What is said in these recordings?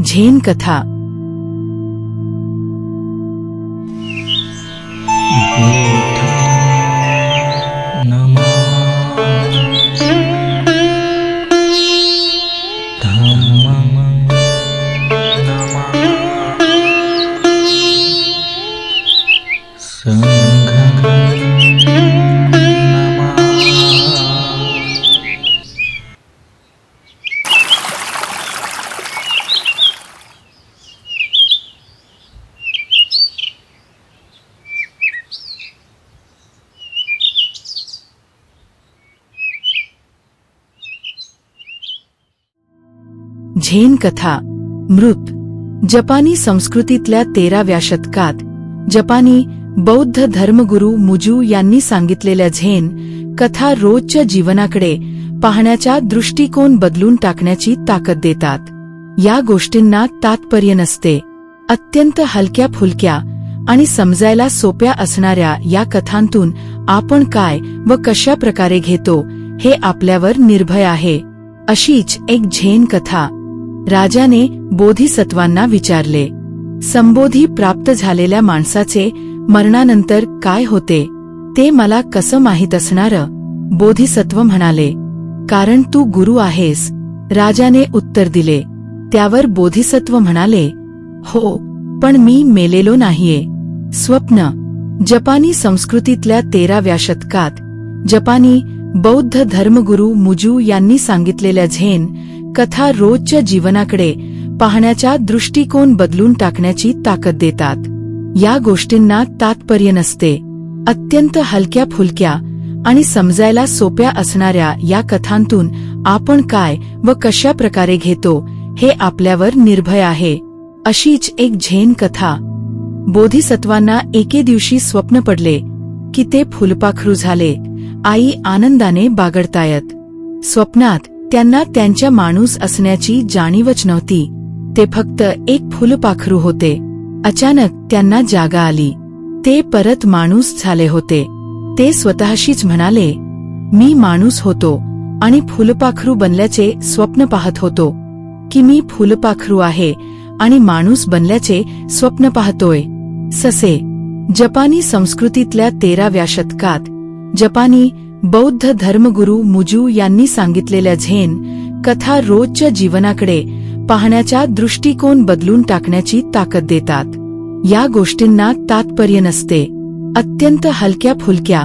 Zen कथा Zen कथा मृत जपानी संस्कृतीतल्या तेराव्या शतकात जपानी बौद्ध धर्मगुरू मुजू यांनी सांगितलेल्या झेन कथा रोजच्या जीवनाकडे पाहण्याचा दृष्टिकोन बदलून टाकण्याची ताकद देतात. या गोष्टींना तात्पर्य नसते. अत्यंत हलक्या फुलक्या आणि समजायला सोप्या असणाऱ्या या कथांतून आपण काय व कशा प्रकारे घेतो हे आपल्यावर निर्भय आहे. अशीच एक झेन कथा. राजाने बोधिसत्वांना विचारले संबोधी प्राप्त झालेल्या माणसाचे मरणानंतर काय होते? ते मला कसं माहीत असणार? बोधिसत्व म्हणाले कारण तू गुरु आहेस. राजाने उत्तर दिले त्यावर बोधिसत्व म्हणाले हो पण मी मेलेलो नाहीये. स्वप्न जपानी संस्कृतीतल्या तेराव्या शतकात जपानी बौद्ध धर्मगुरू मुजू यांनी सांगितलेल्या झेन कथा रोजच्या जीवनाकडे पाहण्याचा दृष्टिकोन बदलून टाकण्याची ताकद देतात. या गोष्टींना तात्पर्य नसते. अत्यंत हलक्या फुलक्या आणि समजायला सोप्या असणाऱ्या या कथांतून आपण काय व कशा प्रकारे घेतो हे आपल्यावर निर्भय आहे. अशीच एक झेन कथा. बोधिसत्वांना एके दिवशी स्वप्न पडले की ते फुलपाखरू झाले. आई आनंदाने बागडतायत. स्वप्नात त्यांना त्यांच्या माणूस असण्याची जाणीवच नव्हती. ते फक्त एक फुलपाखरू होते. अचानक त्यांना जागा आली. ते परत माणूस झाले होते. ते स्वतःशीच म्हणाले मी माणूस होतो आणि फुलपाखरू बनल्याचे स्वप्न पाहत होतो. की मी फुलपाखरू आहे आणि माणूस बनल्याचे स्वप्न पाहतोय. ससे जपानी संस्कृतीतल्या तेराव्या शतकात जपानी बौद्ध धर्मगुरू मुजू यांनी सांगितलेल्या झेन कथा रोजच्या जीवनाकडे पाहण्याचा दृष्टिकोन बदलून टाकण्याची ताकद देतात. या गोष्टींना तात्पर्य नसते. अत्यंत हलक्या फुलक्या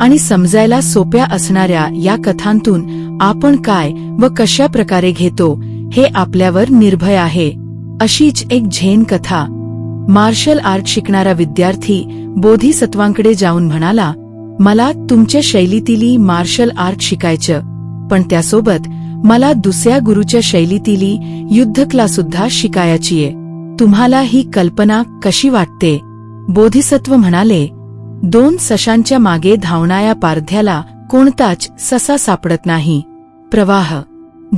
आणि समजायला सोप्या असणाऱ्या या कथांतून आपण काय व कशा प्रकारे घेतो हे आपल्यावर निर्भय आहे. अशीच एक झेन कथा. मार्शल आर्ट शिकणारा विद्यार्थी बोधिसत्वांकडे जाऊन म्हणाला मला तुमच्या शैलीतीली मार्शल आर्ट शिकायचं. पण त्यासोबत मला दुसऱ्या गुरुच्या शैलीतीली युद्धकला सुद्धा शिकायचीये तुम्हाला ही कल्पना कशी वाटते? बोधिसत्व म्हणाले दोन सशांच्या मागे धावणाऱ्या पारध्याला कोणताच ससा सापडत नाही. प्रवाह.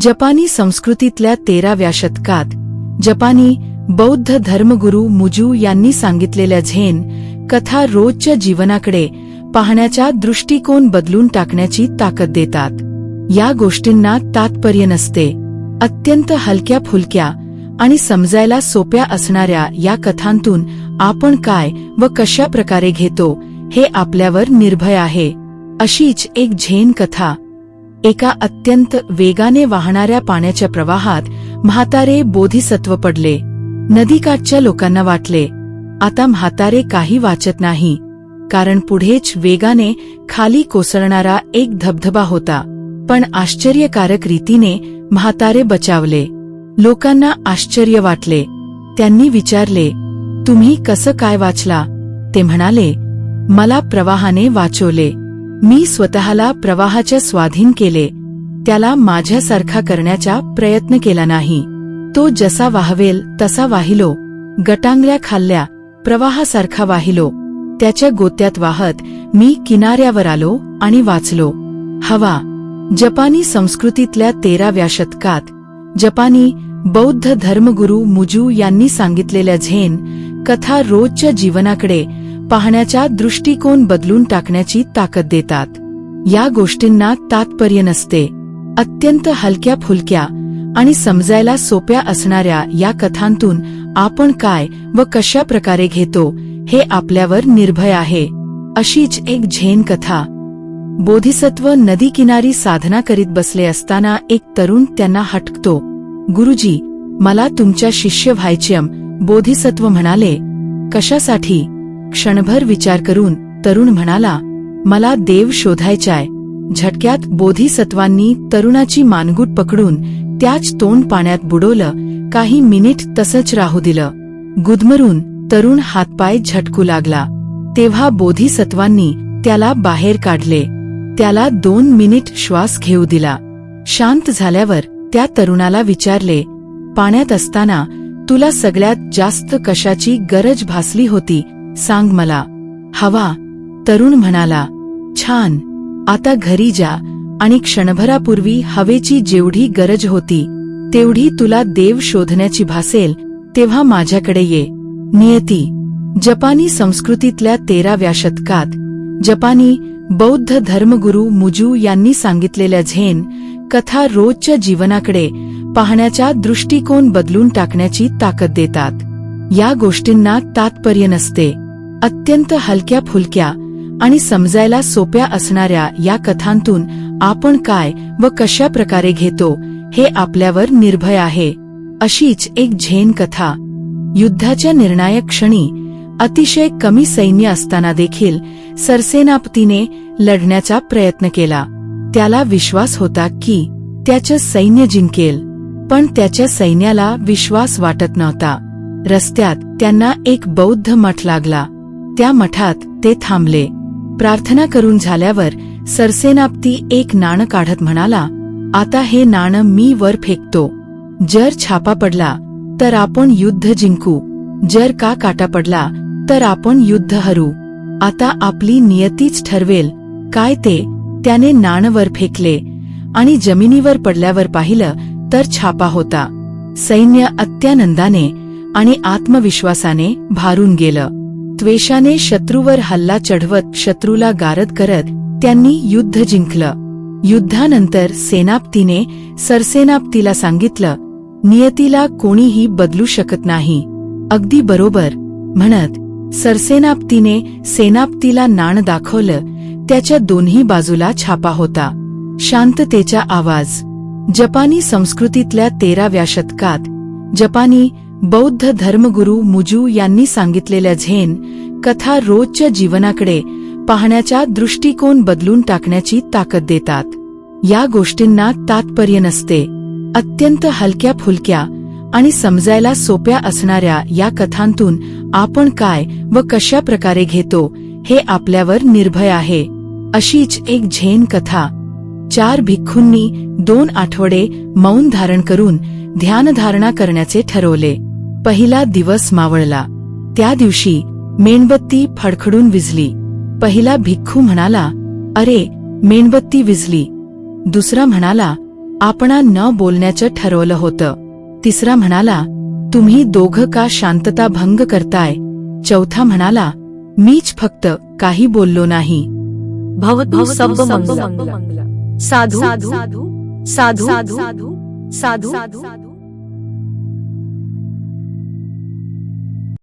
जपानी संस्कृतीतल्या तेराव्या शतकात जपानी बौद्ध धर्मगुरू मुजू यांनी सांगितलेल्या झेन कथा रोजच्या जीवनाकडे पाहण्याचा दृष्टिकोन बदलून टाकण्याची ताकद देतात. या गोष्टींना तात्पर्य नसते. अत्यंत हलक्या फुलक्या आणि समजायला सोप्या असणाऱ्या या कथांतून आपण काय व कशा प्रकारे घेतो हे आपल्यावर निर्भय आहे. अशीच एक झेन कथा. एका अत्यंत वेगाने वाहणाऱ्या पाण्याच्या प्रवाहात म्हातारे बोधिसत्व पडले. नदीकाठच्या लोकांना वाटले आता म्हातारे काही वाचत नाही. कारण पुढेच वेगाने खाली कोसळणारा एक धबधबा होता. पण आश्चर्यकारक रीतीने म्हातारे बचावले. लोकांना आश्चर्य वाटले. त्यांनी विचारले तुम्ही कसं काय वाचला? ते म्हणाले मला प्रवाहाने वाचवले. मी स्वतःला प्रवाहाच्या स्वाधीन केले. त्याला माझ्यासारखा करण्याचा प्रयत्न केला नाही. तो जसा वाहवेल तसा वाहिलो. गटांगल्या खाल्ल्या प्रवाहासारखा वाहिलो. त्याच्या गोत्यात वाहत मी किनाऱ्यावर आलो आणि वाचलो. हवा जपानी संस्कृतीतल्या तेराव्या शतकात जपानी बौद्ध धर्मगुरू मुजू यांनी सांगितलेल्या झेन कथा रोजच्या जीवनाकडे पाहण्याचा दृष्टिकोन बदलून टाकण्याची ताकद देतात. या गोष्टींना तात्पर्य नसते. अत्यंत हलक्या फुलक्या आणि समजायला सोप्या असणाऱ्या या कथांतून आपण काय व कशा प्रकारे घेतो हे आपल्यावर निर्भय आहे. अशीच एक झेन कथा. बोधिसत्व नदी किनारी साधना करीत बसले असताना एक तरुण त्यांना हटकतो. गुरुजी मला तुमच्या शिष्य व्हायचेम बोधिसत्व म्हणाले. कशासाठी? क्षणभर विचार करून तरुण म्हणाला मला देव शोधायचाय. झटक्यात बोधिसत्वांनी तरुणाची मानगूट पकडून त्याच तोंड पाण्यात बुडवलं काही मिनिट तसंच राहू दिलं. गुदमरून तरुण हातपाय झटकू लागला. तेव्हा बोधिसत्वांनी त्याला बाहेर काढले. त्याला दोन मिनिट श्वास घेऊ दिला. शांत झाल्यावर त्या तरुणाला विचारले पाण्यात असताना तुला सगळ्यात जास्त कशाची गरज भासली होती? सांग मला. हवा तरुण म्हणाला. छान. आता घरी जा आणि क्षणभरापूर्वी हवेची जेवढी गरज होती तेवढी तुला देव शोधण्याची भासेल तेव्हा माझ्याकडे ये. नियती. जपानी संस्कृतीतल्या तेराव्या शतकात जपानी बौद्ध धर्मगुरू मुजू यांनी सांगितलेल्या झेन कथा रोजच्या जीवनाकडे पाहण्याचा दृष्टिकोन बदलून टाकण्याची ताकद देतात. या गोष्टींना तात्पर्य नसते. अत्यंत हलक्या फुलक्या आणि समजायला सोप्या असणाऱ्या या कथांतून आपण काय व कशा प्रकारे घेतो हे आपल्यावर निर्भय आहे. अशीच एक झेन कथा. युद्धाच्या निर्णायक क्षणी अतिशय कमी सैन्य असताना देखील सरसेनापतीने लढण्याचा प्रयत्न केला. त्याला विश्वास होता की त्याचं सैन्य जिंकेल पण त्याच्या सैन्याला विश्वास वाटत नव्हता. रस्त्यात त्यांना एक बौद्ध मठ लागला. त्या मठात ते थांबले. प्रार्थना करून झाल्यावर सरसेनापती एक नाणं काढत म्हणाला आता हे नाणं मी वर फेकतो. जर छापा पडला तर आपण युद्ध जिंकू. जर का काटा पडला तर आपण युद्ध हरू. आता आपली नियतीच ठरवेल. काय ते? त्याने नाणवर फेकले. आणि जमिनीवर पडल्यावर पाहिलं तर छापा होता. सैन्य अत्यानंदाने आणि आत्मविश्वासाने भारून गेलं. त्वेषाने शत्रूवर हल्ला चढवत शत्रूला गारद करत त्यांनी युद्ध जिंकलं. युद्धानंतर सेनापतीने सरसेनापतीला सांगितलं नियतीला कोणीही बदलू शकत नाही. अगदी बरोबर म्हणत सरसेनापतीने सेनापतीला नाण दाखवलं त्याच्या दोन्ही बाजूला छापा होता. शांततेचा आवाज. जपानी संस्कृतीतल्या तेराव्या शतकात जपानी बौद्ध धर्मगुरू मुजू यांनी सांगितलेल्या झेन कथा रोजच्या जीवनाकडे पाहण्याचा दृष्टिकोन बदलून टाकण्याची ताकद देतात. या गोष्टींना तात्पर्य नसते. अत्यंत हलक्या फुलक्या आणि समजायला सोप्या असणाऱ्या या कथांतून आपण काय व कशा प्रकारे घेतो हे आपल्यावर निर्भय आहे. अशीच एक झेन कथा. चार भिक्खूंनी दोन आठवडे मौन धारण करून ध्यानधारणा करण्याचे ठरवले. पहिला दिवस मावळला. त्या दिवशी मेणबत्ती फडखडून विजली. पहिला भिक्खू म्हणाला अरे मेणबत्ती विजली. दुसरा म्हणाला आपणा न बोलण्याचं ठरवलं होतं. तिसरा म्हणाला तुम्ही दोघं का शांतता भंग करताय? चौथा म्हणाला मीच फक्त काही बोललो नाही. भवतु सब मंगल. साधु साधु साधु साधु साधु